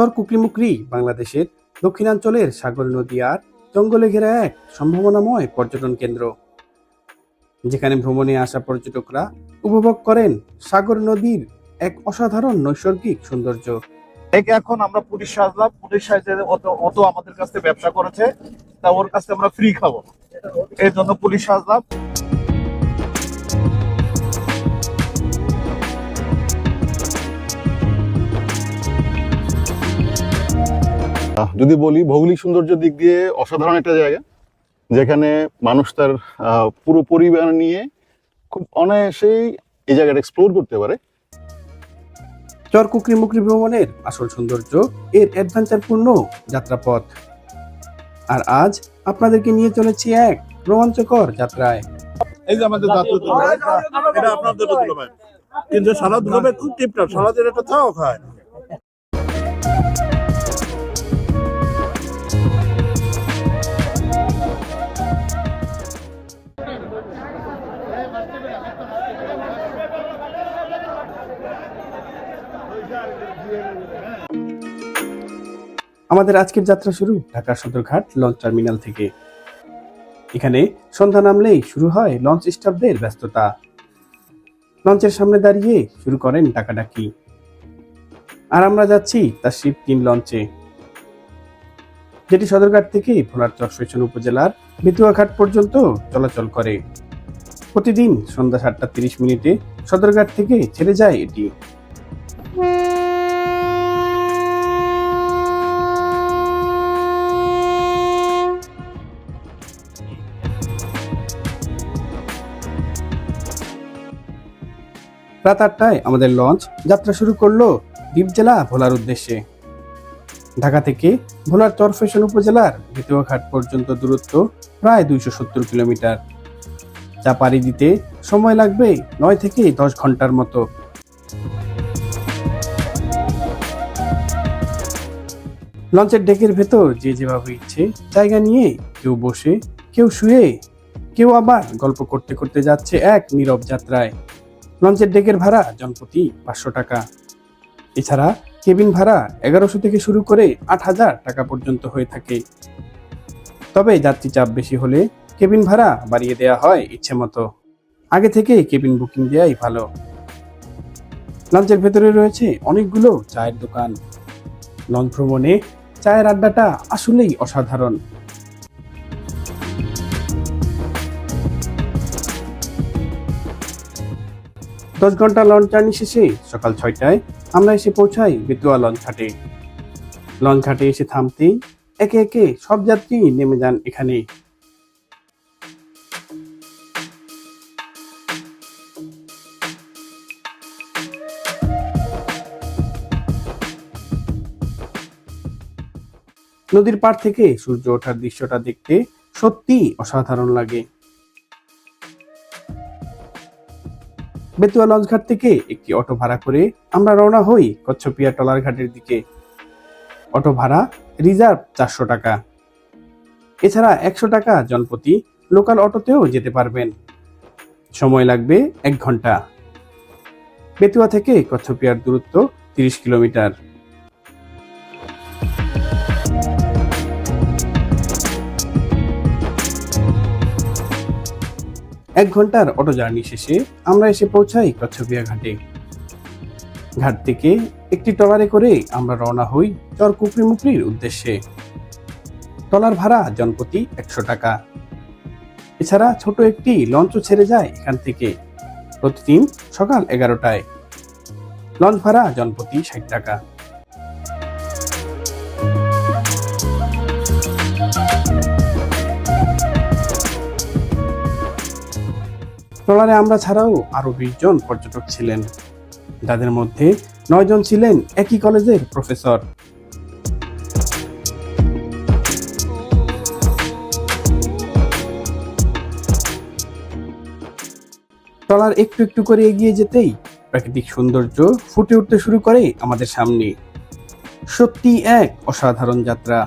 চর কুকরিমুকরি বাংলাদেশের দক্ষিণাঞ্চলের সাগর নদী আর জঙ্গলে ঘেরা এক সম্ভাবনাময় পর্যটন কেন্দ্র। যেখানে ভ্রমণে আসা পর্যটকরা উপভোগ করেন সাগর নদীর এক অসাধারণ নৈসর্গিক সৌন্দর্য। এখন আমরা পুলিশ সাজলাম পুলিশ সাজে অত আমাদের কাছ ব্যবসা করেছে, তা ওর কাছ আমরা ফ্রি খাব। এই জন্য পুলিশ সাজলাম যদি বলি ভৌগোলিক সৌন্দর্য দিক দিয়ে অসাধারণ একটা জায়গা যেখানে মানুষ তার আহ, পুরো পরিবার নিয়ে খুব অনায়াসেই এই জায়গাটা এক্সপ্লোর করতে পারে। চর কুকরিমুকরি ভ্রমণের আসল সৌন্দর্য এর অ্যাডভেঞ্চারপূর্ণ যাত্রাপথ। আর আজ আপনাদেরকে নিয়ে চলেছি এক রোমাঞ্চকর যাত্রায়। এই যে আমাদের দুর্লভ এটা আপনাদের কিন্তু সারা দুর্লভে খুব টিপটাপ। সারাদিন একটা চাও খায়। আমাদের আজকের যাত্রা শুরু ঢাকা সদরঘাট লঞ্চ টার্মিনাল থেকে। এখানে সন্ধ্যা নামলেই শুরু হয় লঞ্চ স্টাফদের ব্যস্ততা। লঞ্চের সামনে দাঁড়িয়ে শুরু করেন ডাকাডাকি। আর আমরা যাচ্ছি তার শিপ তিন লঞ্চে। যেটি সদরঘাট থেকে ভোলার চরফেশন উপজেলার বেতুয়াঘাট পর্যন্ত চলাচল করে। প্রতিদিন সন্ধ্যা সাতটা তিরিশ মিনিটে সদরঘাট থেকে ছেড়ে যায় এটি। রাত আটটায় আমাদের লঞ্চ যাত্রা শুরু করল দ্বীপ জেলা ভোলার উদ্দেশ্যে। ঢাকা থেকে ভোলার চরফেশন উপজেলার বেতুয়াঘাট পর্যন্ত দূরত্ব প্রায় দুইশো সত্তর কিলোমিটার। যা পাড়ি দিতে সময় লাগবে নয় থেকে দশ ঘণ্টার মতো। লঞ্চের ডেকের ভেতর যে যেভাবে ইচ্ছে জায়গা নিয়ে কেউ বসে, কেউ শুয়ে, কেউ আবার গল্প করতে করতে যাচ্ছে এক নীরব যাত্রায়। লঞ্চের ডেকের ভাড়া জনপ্রতি পাঁচশো টাকা। এছাড়া কেবিন ভাড়া এগারোশো থেকে শুরু করে আট হাজার টাকা পর্যন্ত হয়ে থাকে। তবে যাত্রী চাপ বেশি হলে কেবিন ভাড়া বাড়িয়ে দেওয়া হয় ইচ্ছে মতো। আগে থেকে কেবিন বুকিং দেওয়াই ভালো। লঞ্চের ভেতরে রয়েছে অনেকগুলো চায়ের দোকান। লঞ্চ ভ্রমণে চায়ের আড্ডাটা আসলেই অসাধারণ। দশ ঘণ্টা লঞ্চ জার্নি শেষে সকাল ছয়টায় আমরা এসে পৌঁছাই বেতুয়া লঞ্চ ঘাটে লঞ্চ ঘাটে এসে থামতেই একে একে সব যাত্রী নেমে যান এখানে। নদীর পাড় থেকে সূর্য ওঠার দৃশ্যটা দেখতে সত্যি অসাধারণ লাগে। বেতুয়া লঞ্চঘাট থেকে একটি অটো ভাড়া করে আমরা রওনা হই কচ্ছপিয়া টলার ঘাটের দিকে। অটো ভাড়া রিজার্ভ চারশো টাকা। এছাড়া একশো টাকা জনপ্রতি লোকাল অটোতেও যেতে পারবেন। সময় লাগবে এক ঘণ্টা। বেতুয়া থেকে কচ্ছপিয়ার দূরত্ব তিরিশ কিলোমিটার। এক ঘণ্টার অটো জার্নি শেষে আমরা এসে পৌঁছাই কচ্ছপিয়া ঘাটে। ঘাট থেকে একটি টলারে করে আমরা রওনা হই চর কুকরিমুকরির উদ্দেশ্যে। টলার ভাড়া জনপ্রতি একশো টাকা। এছাড়া ছোট একটি লঞ্চও ছেড়ে যায় এখান থেকে প্রতিদিন সকাল এগারোটায়। লঞ্চ ভাড়া জনপ্রতি ষাট টাকা। ট্রলারে আমরা ছাড়াও আরও বিশ জন পর্যটক ছিলেন। যাদের মধ্যে নয় জন ছিলেন একই কলেজের প্রফেসর। ট্রলার একটু একটু করে এগিয়ে যেতেই প্রাকৃতিক সৌন্দর্য ফুটে উঠতে শুরু করে আমাদের সামনে। সত্যি এক অসাধারণ যাত্রা।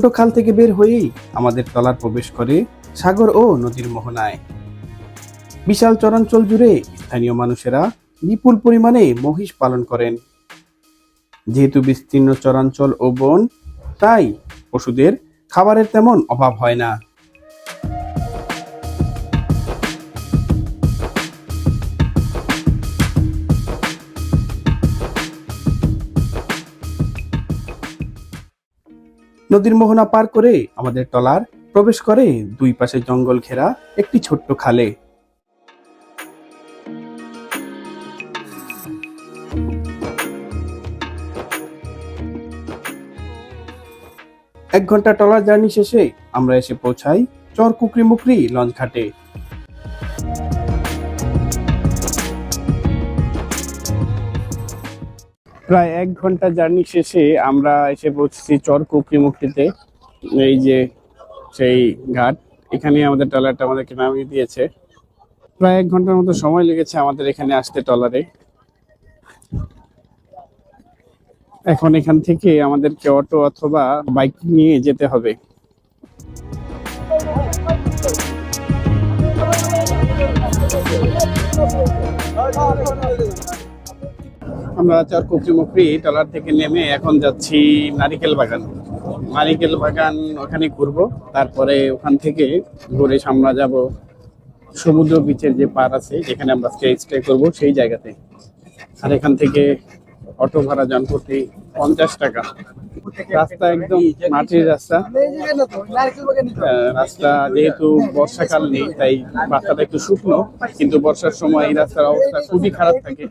ছোট খাল থেকে বের হয়েই আমাদের তলার প্রবেশ করে সাগর ও নদীর মোহনায়। বিশাল চরাঞ্চল জুড়ে স্থানীয় মানুষেরা বিপুল পরিমাণে মহিষ পালন করেন। যেহেতু বিস্তীর্ণ চরাঞ্চল ও বন, তাই পশুদের খাবারের তেমন অভাব হয় না। নদীর মোহনা পার করে আমাদের ট্রলার প্রবেশ করে দুই পাশে জঙ্গল ঘেরা একটি ছোট্ট খালে। এক ঘণ্টা ট্রলার জার্নি শেষে আমরা এসে পৌঁছাই চর কুকরি মুকরি লঞ্চ ঘাটে প্রায় এক ঘণ্টা জার্নি শেষে আমরা এসে পৌঁছেছি চর কুকরি মুকরিতে এই যে সেই ঘাট এখানে আমাদের ট্রলারটা আমাদেরকে নামিয়ে দিয়েছে প্রায় এক ঘণ্টার মতো সময় লেগেছে আমাদের এখানে আসতে ট্রলারে এখন এখান থেকে আমাদেরকে অটো অথবা বাইক নিয়ে যেতে হবে চার কুকরি মুকরি টলার থেকে নেমে এখন যাচ্ছি নারিকেল বাগান। নারিকেল বাগান ওখানে ঘুরবো, তারপরে ওখান থেকে ঘুরে সামনা যাব সমুদ্র বিচের যে পার আছে, যেখানে আমরা স্টে স্টে করব, সেই জায়গাতে। আর এখান থেকে অটো ভাড়া যান প্রতি পঞ্চাশ টাকা। রাস্তা একদম মাটির রাস্তা। আহ, রাস্তা যেহেতু বর্ষাকাল নেই তাই রাস্তাটা একটু শুকনো কিন্তু বর্ষার সময় এই রাস্তার অবস্থা খুবই খারাপ থাকে।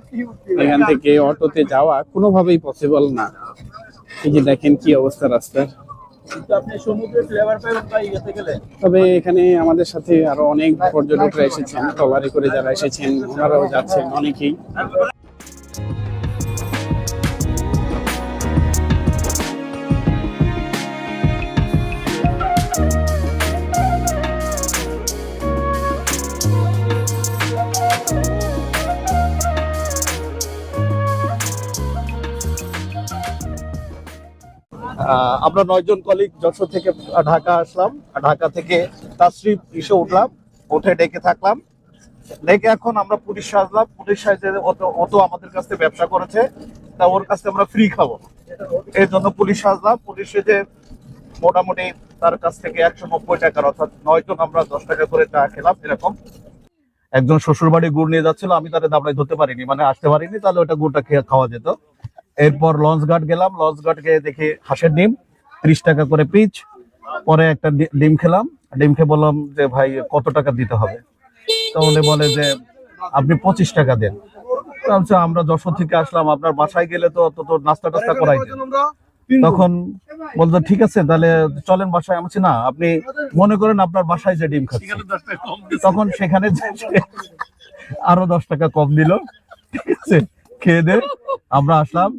এখান থেকে অটোতে যাওয়া কোনোভাবেই পসিবল না। এই যে দেখেন কি অবস্থা রাস্তার। তবে এখানে আমাদের সাথে আরও অনেক পর্যটকরা এসেছেন ট্রলারে করে যারা এসেছেন ওনারাও যাচ্ছেন অনেকেই। আমরা নয়জন কলিগ যশোর থেকে ঢাকা আসলাম। ঢাকা থেকে তাসরিফ এসে উঠলাম, উঠে ডেকে থাকলাম। ডেকে এখন আমরা পুলিশ সাজলাম। পুলিশ সাজে অত অত আমাদের কাছ থেকে ব্যবসা করেছে, তা ওর কাছ থেকে আমরা ফ্রি খাব। এই জন্য পুলিশ সাজলাম। পুলিশ সেজে মোটামুটি তার কাছ থেকে একশো নব্বই টাকার অর্থাৎ নয়জন আমরা দশ টাকা করে চা খেলাম, এরকম। একজন শ্বশুর বাড়ি গুড় নিয়ে যাচ্ছিল, আমি তাদের দাবড়ায় ধরতে পারিনি। মানে আসতে পারিনি, তাহলে ওটা গুড়টা খাওয়া যেত। এরপর লঞ্চ ঘাট গেলাম লঞ্চ ঘাট গিয়ে দেখি হাঁসের ডিম ত্রিশ টাকা করে পিচ পরে একটা ডিম খেলাম। ডিম খেয়ে বললাম যে ভাই কত টাকা দিতে হবে? তো উনি বলে যে আপনি পঁচিশ টাকা দেন। আমরা যশোর থেকে আসলাম আপনার বাসায় গেলে তো অত তো নাস্তা টাস্তা করাই দেন তখন বলতো ঠিক আছে তাহলে চলেন বাসায়। আমি না আপনি মনে করেন আপনার বাসায় যে ডিম খাচ্ছি। তখন সেখানে আরও দশ টাকা কম দিল। ঠিক আছে। খেয়ে দে আমরা আসলাম।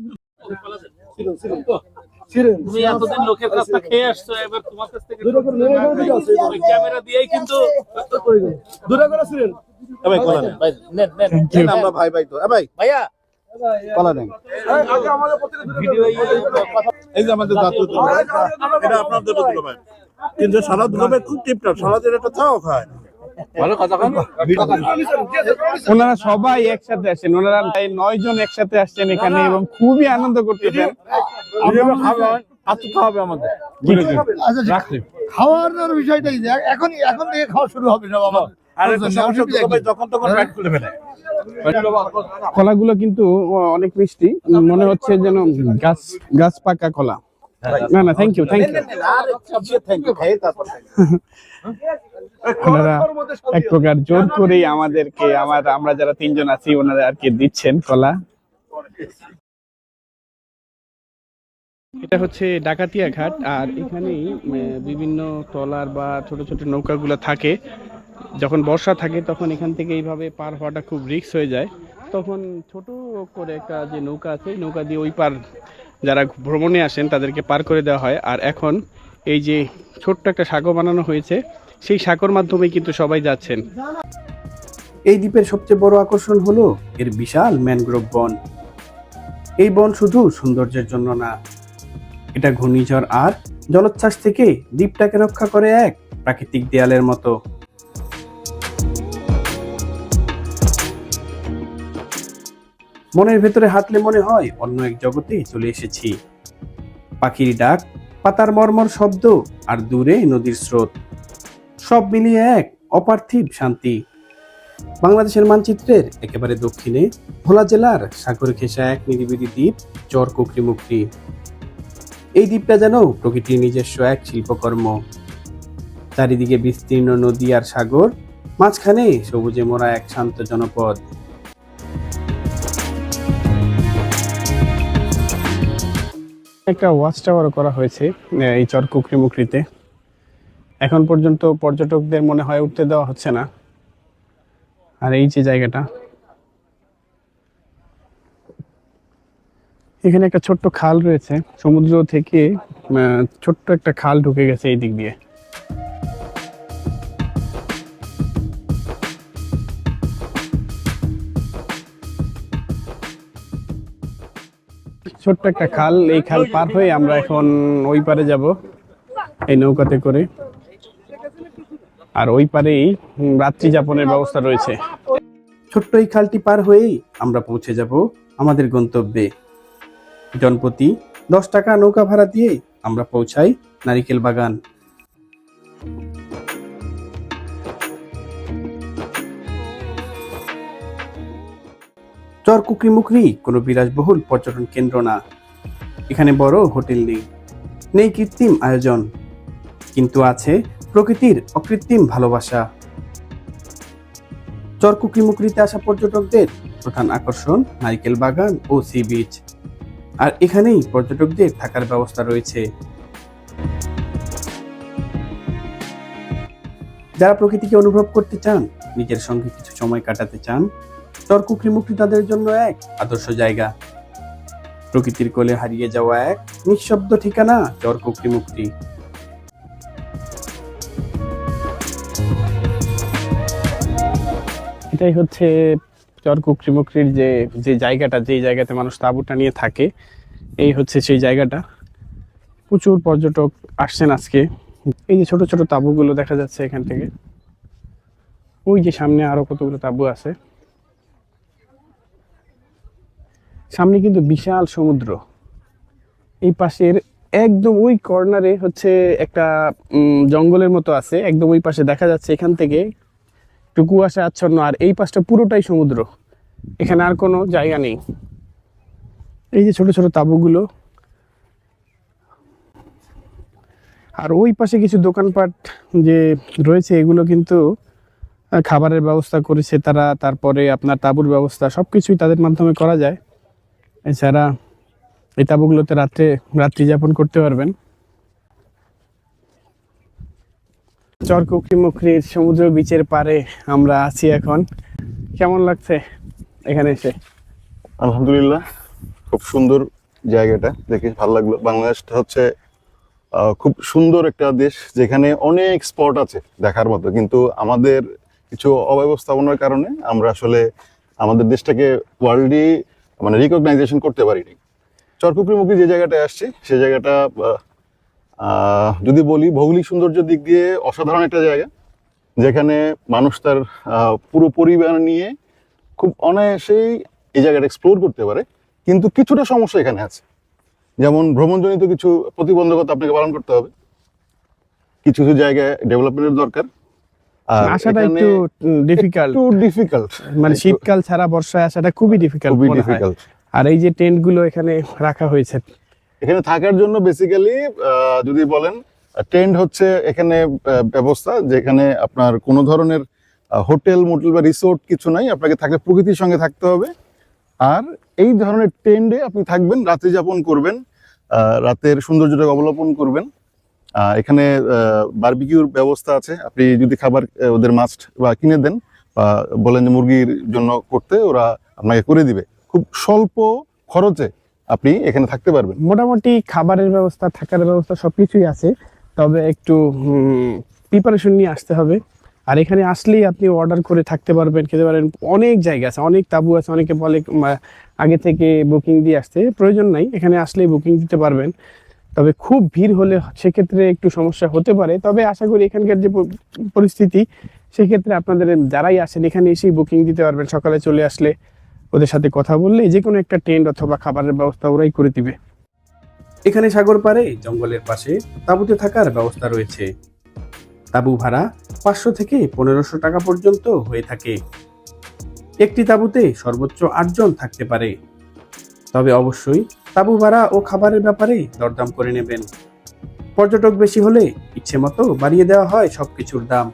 তুমি এতদিন লোকের খেয়ে আসছো এবার তোমার কাছ থেকে ক্যামেরা দিয়েই কিন্তু এ ভাই, কলা নেন। ভাই, নেন, নেন। নেন, আমরা ভাই ভাই তো। ভাই ভাইয়া। কলা নেন এই যে আমাদের জাতীয় এটা আপনার দুটো দুর্লভ ভাই। কিন্তু সারা দুর্লভের খুব টিপটপ সারাদিন একটা চাও খায়। ভালো কথা ওনারা সবাই একসাথে আসছেন ওনারা প্রায় নয় জন একসাথে আসছেন এখানে এবং খুবই আনন্দ করতেছেন। খাওয়াবে আমাদের। রাখছি খাওয়ানোর বিষয়টাই যে এখন এখন থেকে খাওয়া শুরু হবে সব খুলে ফেলে। কলাগুলো কিন্তু অনেক মিষ্টি। মনে হচ্ছে যেন গাছ গাছ পাকা কলা। না না থ্যাংক ইউ থ্যাংক ইউ ওনারা এক প্রকার জোর করেই আমাদেরকে আমার আমরা যারা তিনজন আছি ওনারা আর কি দিচ্ছেন কলা। এটা হচ্ছে ডাকাতিয়া ঘাট আর এখানেই বিভিন্ন ট্রলার বা ছোট ছোট নৌকাগুলো থাকে। যখন বর্ষা থাকে তখন এখান থেকে এইভাবে পার হওয়াটা খুব রিক্স হয়ে যায়। তখন ছোট করে একটা যে নৌকা আছে নৌকা দিয়ে ওই পার যারা ভ্রমণে আসেন তাদেরকে পার করে দেওয়া হয়। আর এখন এই যে ছোট্ট একটা সাঁকো বানানো হয়েছে, সেই সাঁকোর মাধ্যমে কিন্তু সবাই যাচ্ছেন। এই দ্বীপের সবচেয়ে বড় আকর্ষণ হলো এর বিশাল ম্যানগ্রোভ বন। এই বন শুধু সৌন্দর্যের জন্য না, এটা ঘূর্ণিঝড় আর জলোচ্ছ্বাস থেকে দ্বীপটাকে রক্ষা করে এক প্রাকৃতিক দেয়ালের মতো। মনের ভেতরে হাঁটলে মনে হয় অন্য এক জগতে চলে এসেছি। পাখির ডাক পাতার মর্মর শব্দ আর দূরে নদীর স্রোত। সব মিলিয়ে এক অপার্থিব শান্তি। বাংলাদেশের মানচিত্রের একেবারে দক্ষিণে ভোলা জেলার সাগর ঘেঁষা এক নিরিবিলি দ্বীপ চর কুকরিমুকরি এই দ্বীপটা যেন প্রকৃতির নিজস্ব এক শিল্পকর্ম। চারিদিকে বিস্তীর্ণ নদী আর সাগর, মাঝখানে সবুজে মোড়া এক শান্ত জনপদ। একটা ওয়াচ টাওয়ার করা হয়েছে এই চর কুকরিমুকরিতে এখন পর্যন্ত পর্যটকদের মনে হয় উঠতে দেওয়া হচ্ছে না। আর এই যে জায়গাটা। এখানে একটা ছোট্ট খাল রয়েছে, সমুদ্র থেকে ছোট্ট একটা খাল ঢুকে গেছে এই দিক দিয়ে। ছোট্ট একটা খাল, এই খাল পার হয়ে আমরা এখন ওই পারে যাব, এই নৌকাতে করে। আর ওই পারেই রাত্রি যাপনের ব্যবস্থা রয়েছে। ছোট্ট এই খালটি পার হয়েই আমরা পৌঁছে যাব আমাদের গন্তব্যে। জনপতি দশ টাকা নৌকা ভাড়া দিয়ে আমরা পৌঁছাই নারিকেল বাগান। চর কুকরি কোনো বিলাসবহুল পর্যটন কেন্দ্র না। এখানে বড় হোটেল নেই। নেই কৃত্রিম আয়োজন, কিন্তু আছে প্রকৃতির অকৃত্রিম ভালোবাসা। চর কুকরিমুকরিতে আসা পর্যটকদের প্রধান আকর্ষণ নারিকেল বাগান ও সি বিচ। আর এখানেই পর্যটকদের থাকার ব্যবস্থা রয়েছে। যারা প্রকৃতিকে অনুভব করতে চান, নিজের সঙ্গে কিছু সময় কাটাতে চান চর কুকরিমুকরি তাদের জন্য এক। আদর্শ জায়গা। প্রকৃতির কোলে হারিয়ে যাওয়া এক। নিঃশব্দ ঠিকানা। চর কুকরিমুকরি এটাই হচ্ছে চর কুকরিমুকরির যে যে জায়গাটা যে জায়গাতে মানুষ তাঁবুটা নিয়ে থাকে এই হচ্ছে সেই জায়গাটা। প্রচুর পর্যটক আসছেন আজকে। এই যে ছোট ছোট তাঁবুগুলো দেখা যাচ্ছে এখান থেকে। ওই যে সামনে আরও কতগুলো তাঁবু আছে। সামনে কিন্তু বিশাল সমুদ্র। এই পাশের একদম ওই কর্নারে হচ্ছে একটা জঙ্গলের মতো আছে। একদম ওই পাশে দেখা যাচ্ছে এখান থেকে একটু কুয়াশা আচ্ছন্ন, আর এই পাশটা পুরোটাই সমুদ্র। এখানে আর কোনো জায়গা নেই। এই যে ছোট ছোট তাঁবুগুলো। আর ওই পাশে কিছু দোকানপাট যে রয়েছে, এগুলো কিন্তু খাবারের ব্যবস্থা করেছে তারা। তারপরে আপনার তাঁবুর ব্যবস্থা সব কিছুই তাদের মাধ্যমে করা যায়। এছাড়া এই তাঁবুগুলোতে রাত্রে, রাত্রি যাপন করতে পারবেন। চরকুকরি মুখরির সমুদ্র বিচের পারে আমরা আছি এখন। কেমন লাগছে এখানে এসে? আলহামদুলিল্লাহ, খুব সুন্দর জায়গাটা, দেখে ভালো লাগল। বাংলাদেশটা হচ্ছে খুব সুন্দর একটা দেশ, যেখানে অনেক স্পট আছে দেখার মতো। কিন্তু আমাদের কিছু অব্যবস্থাপনার কারণে আমরা আসলে আমাদের দেশটাকে ওয়ার্ল্ডে মানে রিকগনাইজেশন করতে পারিনি। চরকুকরিমুখী যে জায়গাটায় আসছি, সে জায়গাটা যদি বলি ভৌগোলিক সৌন্দর্যের দিক দিয়ে অসাধারণ একটা জায়গা, যেখানে মানুষ তার পুরো পরিবার নিয়ে খুব অনায়াসেই এই জায়গাটা এক্সপ্লোর করতে পারে, কিন্তু কিছুটা সমস্যা এখানে আছে। যেমন ভ্রমণজনিত কিছু প্রতিবন্ধকতা আপনাকে পালন করতে হবে। কিছু কিছু জায়গায় ডেভেলপমেন্টের দরকার। আসাটা একটু ডিফিকাল্ট একটু ডিফিকাল্ট মানে শীতকাল ছাড়া বর্ষায় আসাটা খুবই ডিফিকাল্ট খুবই ডিফিকাল্ট আর এই যে টেন্টগুলো এখানে রাখা হয়েছে। এখানে থাকার জন্য বেসিক্যালি যদি বলেন টেন্ট হচ্ছে এখানে ব্যবস্থা যেখানে আপনার কোনো ধরনের হোটেল মোটেল বা রিসোর্ট কিছু নাই। আপনাকে থাকলে প্রকৃতির সঙ্গে থাকতে হবে। আর এই ধরনের টেন্টে আপনি থাকবেন রাত্রি যাপন করবেন রাতের সৌন্দর্যটাকে অবলম্বন করবেন। এখানে বারবিকিউর ব্যবস্থা আছে। আপনি যদি খাবার ওদের মাস্ট বা কিনে দেন বা বলেন যে মুরগির জন্য করতে, ওরা আপনাকে করে দিবে। খুব স্বল্প খরচে আপনি এখানে থাকতে পারবেন। মোটামুটি খাবারের ব্যবস্থা, থাকার ব্যবস্থা সব কিছুই আছে। তবে একটু প্রিপারেশন নিয়ে আসতে হবে। আর এখানে আসলেই আপনি অর্ডার করে থাকতে পারবেন, খেতে পারেন অনেক জায়গা আছে, অনেক তাবু আছে, অনেকে বলে আগে থেকে বুকিং দিয়ে আসতে। প্রয়োজন নাই, এখানে আসলেই বুকিং দিতে পারবেন। তবে খুব ভিড় হলে সেক্ষেত্রে একটু সমস্যা হতে পারে। তবে আশা করি এখানকার যে পরিস্থিতি, সেক্ষেত্রে আপনাদের যারাই আসেন, এখানে এসেই বুকিং দিতে পারবেন। সকালে চলে আসলে ওদের সাথে কথা বললে যে কোনো একটা টেন্ট অথবা খাবারের ব্যবস্থা ওরাই করে দিবে। এখানে সাগর পাড়ে, জঙ্গলের পাশে তাঁবুতে থাকার ব্যবস্থা রয়েছে। তাঁবু ভাড়া পাঁচশো থেকে পনেরোশো টাকা পর্যন্ত হয়ে থাকে। একটি তাঁবুতে সর্বোচ্চ আটজন থাকতে পারে। তবে অবশ্যই তাঁবু ভাড়া ও খাবারের ব্যাপারে দরদাম করে নেবেন। পর্যটক বেশি হলে ইচ্ছে মতো বাড়িয়ে দেওয়া হয় সবকিছুর দাম।